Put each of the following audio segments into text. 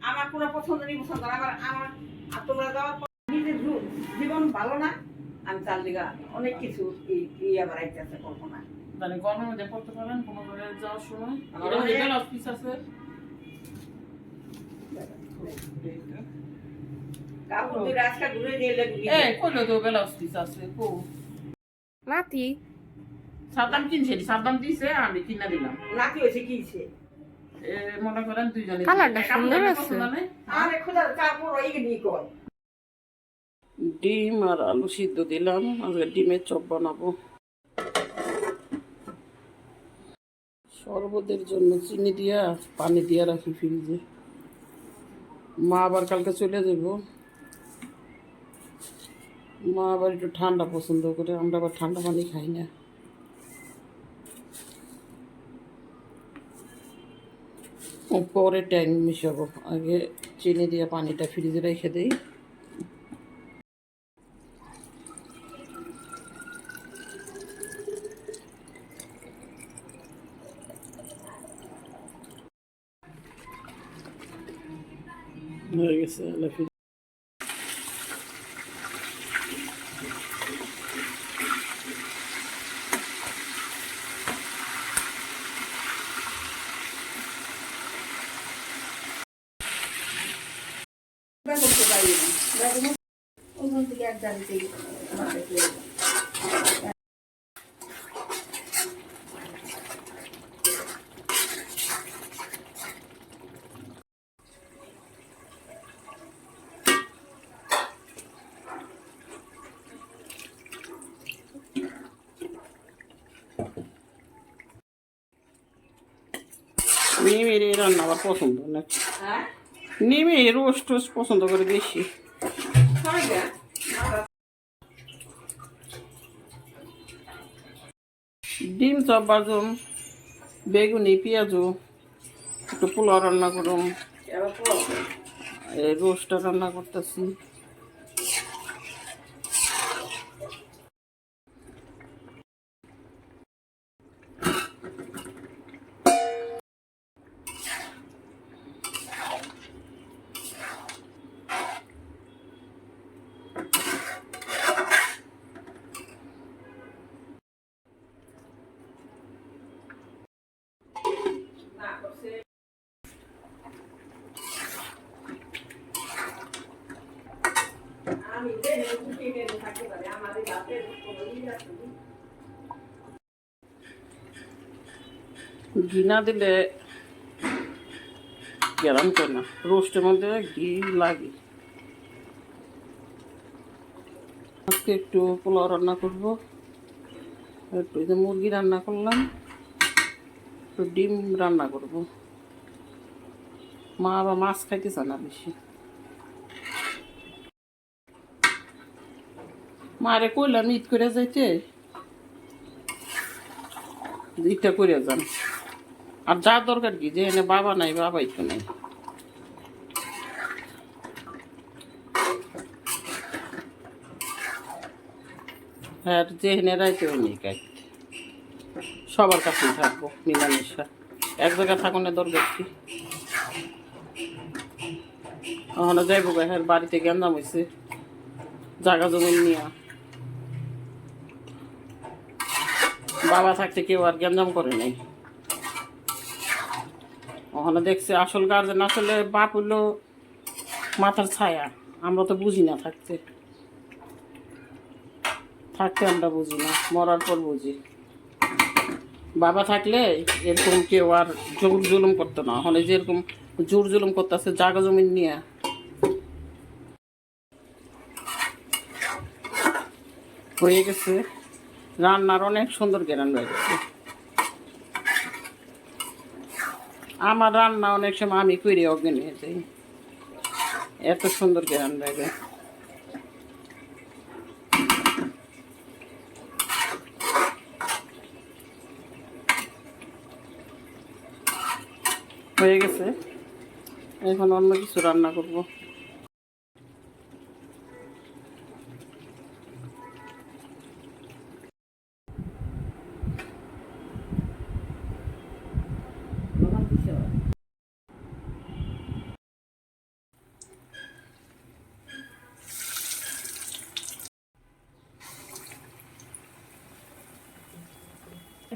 আমার কোনো পছন্দ নেই পছন্দ না। আমার আমার আর তোমরা যাওয়ার পর নিজের জীবন ভালো না আমি চার দিঘা অনেক কিছু ই- ইচ্ছা করব না মানে গরমের মধ্যে পড়তে পারেন কোনো যাওয়ার সময়। অফিস আছে। কাপড় দুটো আজকে ঘুরে দিয়ে লেগে এই কইলো তো বেলা অফিস আছে কো। নাতি সাদ্দাম কিনছে সাদ্দাম দিছে আমি কিনা দিলাম। নাকি হয়েছে কিছে এ মনে করেন দুইজনে। কালারটা সুন্দর আছে। আরে খোদা কাপড় ওই নিয়ে কয় ডিম আর আলু সিদ্ধ দিলাম আজকে ডিমের চপ বানাবো। শরবতের জন্য চিনি দিয়া পানি দিয়া রাখি ফ্রিজে। মা আবার কালকে চলে যাব মা আবার একটু ঠান্ডা পছন্দ করে আমরা আবার ঠান্ডা পানি খাই না। পরে ট্যাং মিশাবো। আগে চিনি দিয়ে পানিটা ফ্রিজে রেখে দিই। হয়ে গেছে লাফি করতে পারি না ওখান থেকে এক জানিতে নিমের রান্না আবার পছন্দ না হ্যাঁ? নিমে রোস্ট টোস্ট পছন্দ করে বেশি। চপ বাজুম বেগুনি পেঁয়াজু একটু পোলাও রান্না করুম। রোস্টটা রান্না করতেছি না করছে আমি যে রুটি মেরে থাকতে পারি আমাদের রাতের কোনো ই আছে না। ঘি না দিলে গেরাম করে না? রোস্টের মধ্যে ঘি লাগে। আজকে একটু পোলাও রান্না করব। একটু যে মুরগি রান্না করলাম। একটু ডিম রান্না করব। মা আবার মাছ খাইতে খাইতেছে না বেশি। মারে কইলাম ঈদ করে যাইতে। ঈদটা করে যান। আর যা দরকার কি, যে এনে বাবা নাই, বাবাই তো নাই। হ্যাঁ যে এনে রাইতে ওই নেই কাজ। সবার কাছেই থাকব, মিলামিশা। এক জায়গায় থাকুনের দরকার কি? ওখানে যাইবো হ্যাঁ বাড়িতে গেন্দাম হয়েছে জাগা জমি নিয়া। বাবা থাকতে কেউ আর গেঞ্জাম করে নাই। ওখানে দেখছে আসল গার্জেন আসলে বাপ হইল মাথার ছায়া। আমরা তো বুঝি না থাকতে। থাকতে আমরা বুঝি না, মরার পর বুঝি। বাবা থাকলে এরকম কেউ আর জোর জুলুম করতো না। ওখানে যেরকম জোর জুলুম করতেছে, জাগা জমিন নিয়ে। হয়ে গেছে। রান্নার অনেক সুন্দর জ্ঞান হয়ে গেছে। আমার রান্না অনেক সময় আমি করে অজ্ঞান হয়ে যাই এত সুন্দর জ্ঞান লাগে। হয়ে গেছে। এখন অন্য কিছু রান্না করব।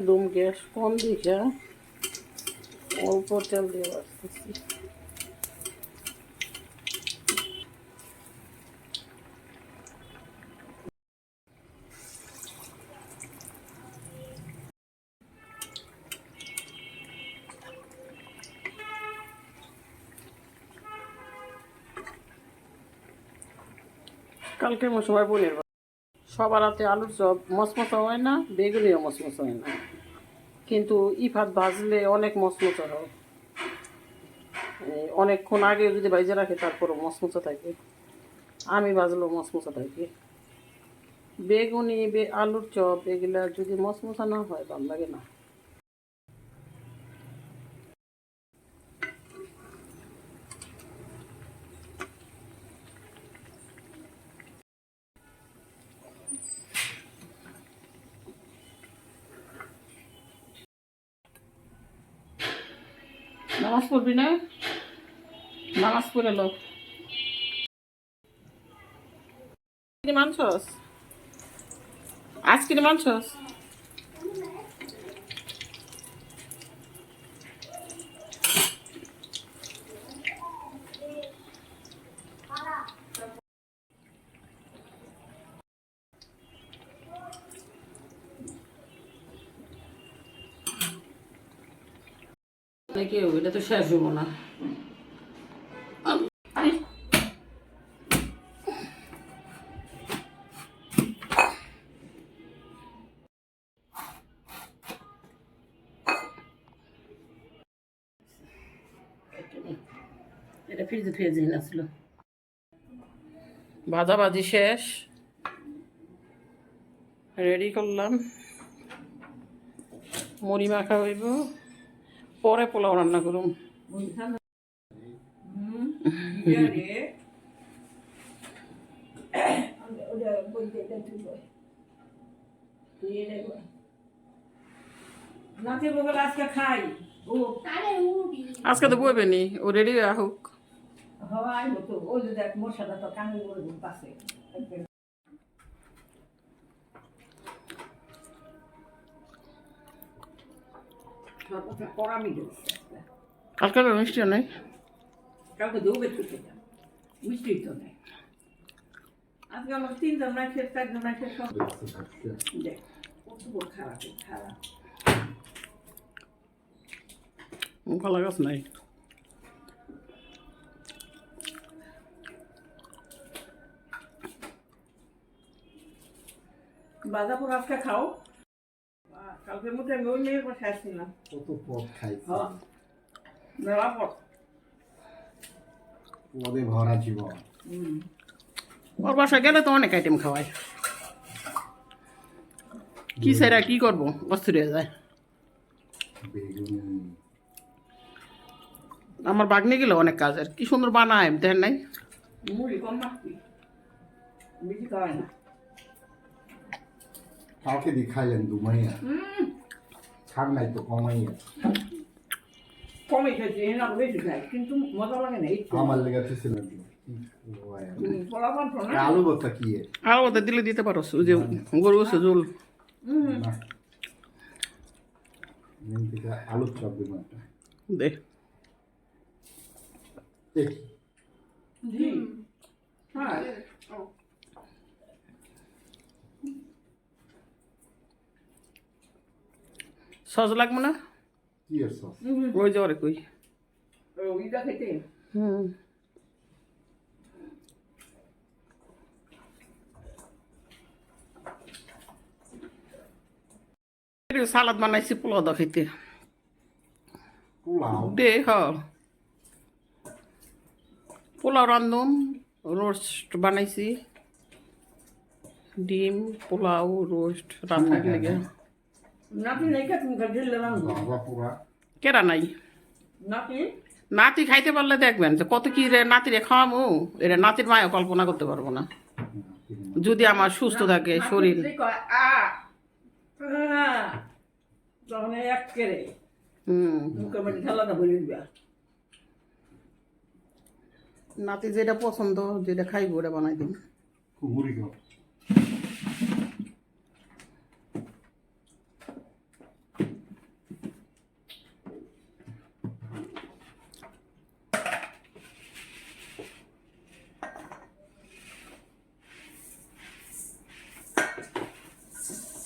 একদম গ্যাস কম দিকে অল্প তেল দিয়ে বাড়তেছি। কালকে মৌসুমার পনির সবার হাতে আলুর চপ, মচমচা হয় না, বেগুনিও মচমচা হয় না। কিন্তু ইফাত ভাজলে অনেক মচমচা হয়। অনেকক্ষণ আগে যদি ভাইজে রাখে তারপর মচমচা থাকে। আমি ভাজলেও মচমচা থাকে। বেগুনি আলুর চপ, এগুলা যদি মচমচা না হয়, ভালো লাগে না নামাজ পড়বি না? নামাজ পড়ে লোক মানছস? আজকে মানছস? নাকি এটা তো শেষ হব না। এটা ফ্রিজে আসলো। ভাজাভাজি শেষ। রেডি করলাম। মুড়ি মাখা হইব। পরে পোলাও রান্না বগল আজকে তো বইবে নি, ও রেডি হোক হয় হতো ওই যে দেখ, মশাটা তো কানে পাশে সর্বথা কড়া মিলে কালকে মিষ্টি নেই কাউকে থেকে যান মিষ্টি তো নেই। আজকে আমার তিনজন মাসে চারজন মাসে সব দেখ কত বড় খারাপ খারাপ কলা গাছ নাই। বাজা পোড়া আজকে খাও। আহ, কালকে মধ্যে আমি ওই মেয়ের পাশে আসছিলাম কত পথ খাইছি। হ্যাঁ মেলা পর পদে ভরা জীবন। ওর বাসায় গেলে তো অনেক আইটেম খাওয়াই কি সেরা কি করব? অস্থির হয়ে যায়। আমার বাগনি গেলে অনেক কাজের কি সুন্দর বানায় দেখেন নাই। মুড়ি কম মাখবি বেশি খাওয়ায় না। কাউকে দেখাইলেন দুমাইয়া হুম ছাড় নাই তো কমাইয়া কমে খেয়েছি এনা বেশি খাই কিন্তু মজা লাগে না আমার লেগেছে ছিল হুম, পোড়া মাংস না আলু বস্তা কি এর? আর দিলে দিতে পারো যে গরু আছে জোল আলুর চপ দিব দে হ্যাঁ সস লাগবে না? ওই যে ওরে কই হুম। সালাদ বানাইছি পোলাও দা খাইতে দে হ। পোলাও রান্ধুম রোস্ট বানাইছি। ডিম পোলাও রোস্ট রান্নার লেগে? কেরা নাই নাতি? নাতি খাইতে পারলে দেখবেন যে কত কি রে নাতিরে খাওয়ামু এটা নাতির মায়ও কল্পনা করতে পারব না। যদি আমার সুস্থ থাকে শরীর। নাতি যেটা পছন্দ যেটা খাইব ওটা বানাই দিন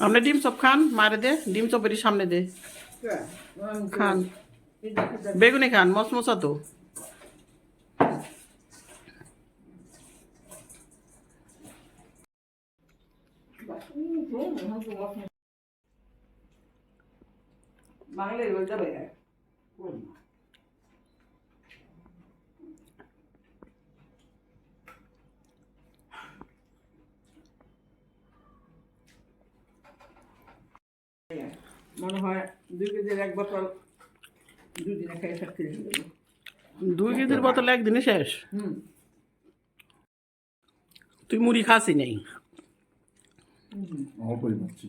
আপনি ডিম চপ খান, মারে দে, ডিম চপের সামনে দে। খান। বেগুনি খান মশমশা তো। বাংলায় বলতে পারে মনে হয় দুই কেজির এক বোতল দুদিনে খেয়ে করে দুই কেজির বোতল একদিনে শেষ? হুম। তুই মুড়ি খাসি নেই? অল্পই মারছি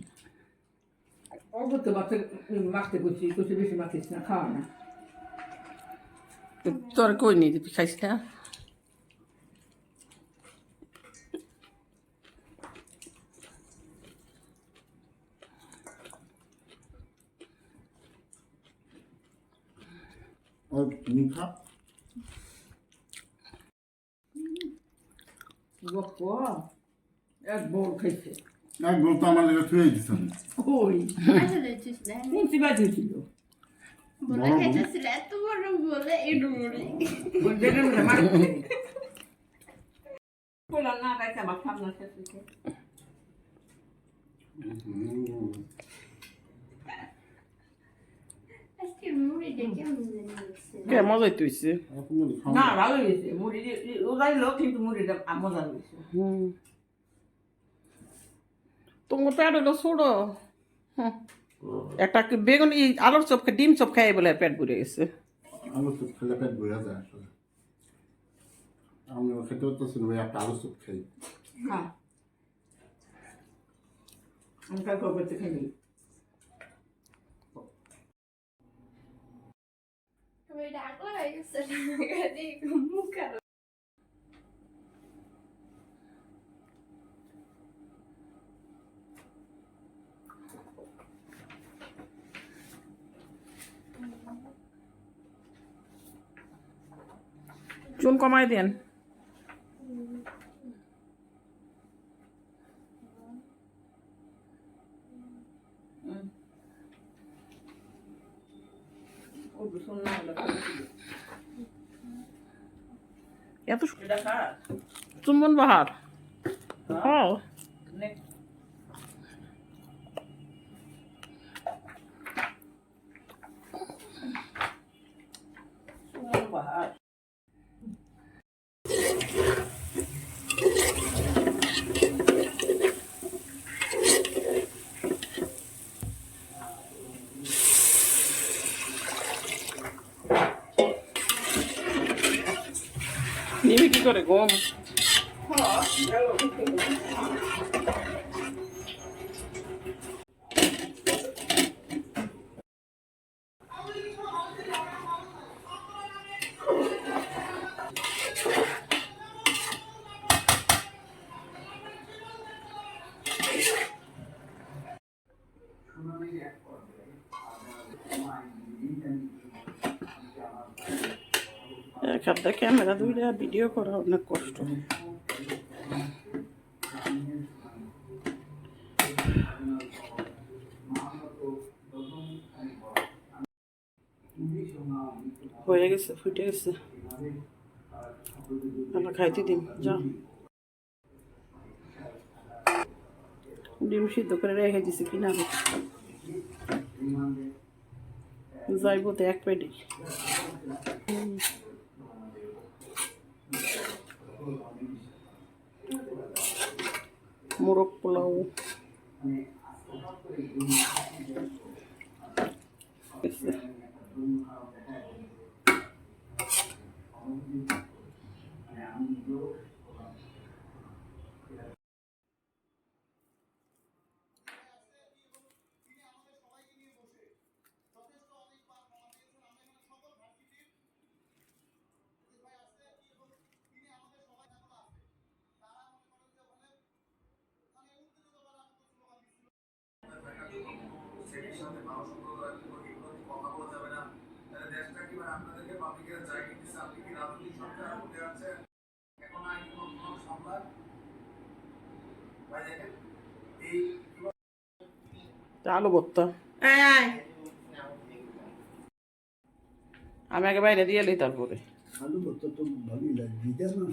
অল্প তো মাছে মাখতে করছি কিছু বেশি মাখিস না খাওয়া না। তোর কই নি তুই খাইস না? আর তুমি খা। গপ্প এক বড় খাইছে। এক গোল তো আমার লেগে থুয়ে দিচ্ছেন ওই আসলে চিস না কোন সিবা দিয়েছিল বলে খেতেছিল এত বড় বলে একটু বলে। যেটা মনে মারছে। বললাম না তাই আমার সামনে শেষ আজকে মুড়ি দেখে আমি জানি। কে মজাই তুইছে না ভালো হয়েছে মুড়ি ওদাই লোক কিন্তু মুড়িটা মজা হয়েছে হুম। তোমার পেট হলো হুম। একটা কি বেগুন এই আলুর চপ খা- ডিম চপ খাই বলে পেট ভরে গেছে। আলু চুপ খেলে পেট বইয়া যায় আসলে। আমি খেতে হতেছি না ভাই একটা আলু চুপ খাই। হ্যাঁ। আমি কাল করতে খাই আমি ডাকলা হয়ে গেছে দেখো মুখ আর চুন কমাই দেন ও ভীষণ না হলে এত চুম্বন বাহার। হ্যাঁ। নেক্সট বাহার। কি করে গম এক ক্যামেরা ধরে ভিডিও করা অনেক কষ্ট। হয়ে গেছে, ফুটে গেছে। আমরা খাইতে দিন যা। ডিম সিদ্ধ করে রেখে দিছি কিনা যাইব তো এক পেটে মোরগ পোলাও এসে। সেটির আলু ভর্তা আমি আগে বাইরে দিয়ে এলি তারপরে। আলু ভর্তা তো ভালোই লাগে দিতে না।